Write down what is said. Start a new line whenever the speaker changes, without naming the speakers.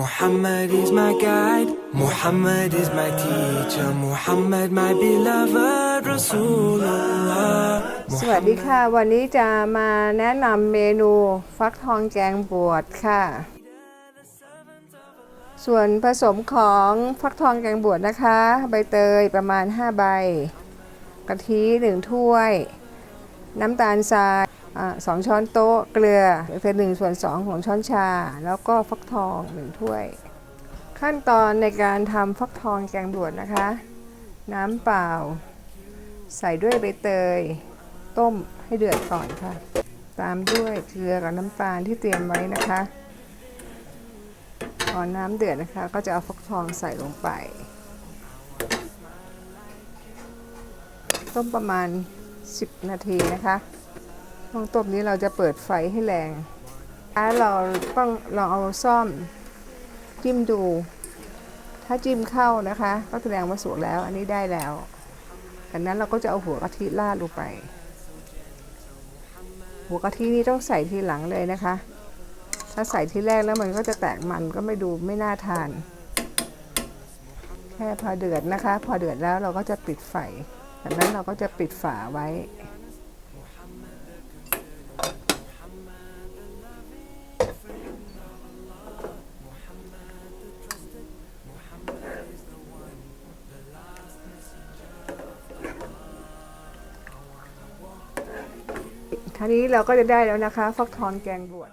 Muhammad is my guide, Muhammad is my teacher, Muhammad my beloved Rasulullah.
สวัสดีค่ะ วันนี้จะมาแนะนำเมนูฟักทองแกงบวชค่ะ ส่วนผสมของฟักทองแกงบวชนะคะ ใบเตยประมาณ 5 ใบ กะทิ 1 ถ้วย น้ำตาลทราย สองช้อนโต๊ะเกลือเป็นหนึ่งส่วนสองของช้อนชา แล้วก็ฟักทอง1ถ้วย ขั้นตอนในการทำฟักทองแกงบวชนะคะ น้ำเปล่า ใส่ด้วยใบเตย ต้มให้เดือดก่อนค่ะ ตามด้วยเกลือกับน้ำตาลที่เตรียมไว้นะคะพอน้ำเดือดนะคะ ก็จะเอาฟักทองใส่ลงไป ต้มประมาณ 10 นาทีนะคะ ช่วงต้มนี้เราจะเปิดไฟให้แรงแล้วเราต้องลองเอาซ่อมจิ้มดู ถ้าจิ้มเข้านะคะ ก็แสดงว่าสุกแล้ว อันนี้ได้แล้วจากนั้นเราก็จะเอาหัวกะทิราดลงไป หัวกะทินี่ต้องใส่ทีหลังเลยนะคะ ถ้าใส่ทีแรกแล้วมันก็จะแตกมันก็ไม่ดูไม่น่าทาน แค่พอเดือดนะคะ พอเดือดแล้วเราก็จะปิดไฟจากนั้นเราก็จะปิดฝาไว้ คราวนี้เราก็จะได้แล้วนะคะ ฟักทอนแกงบวช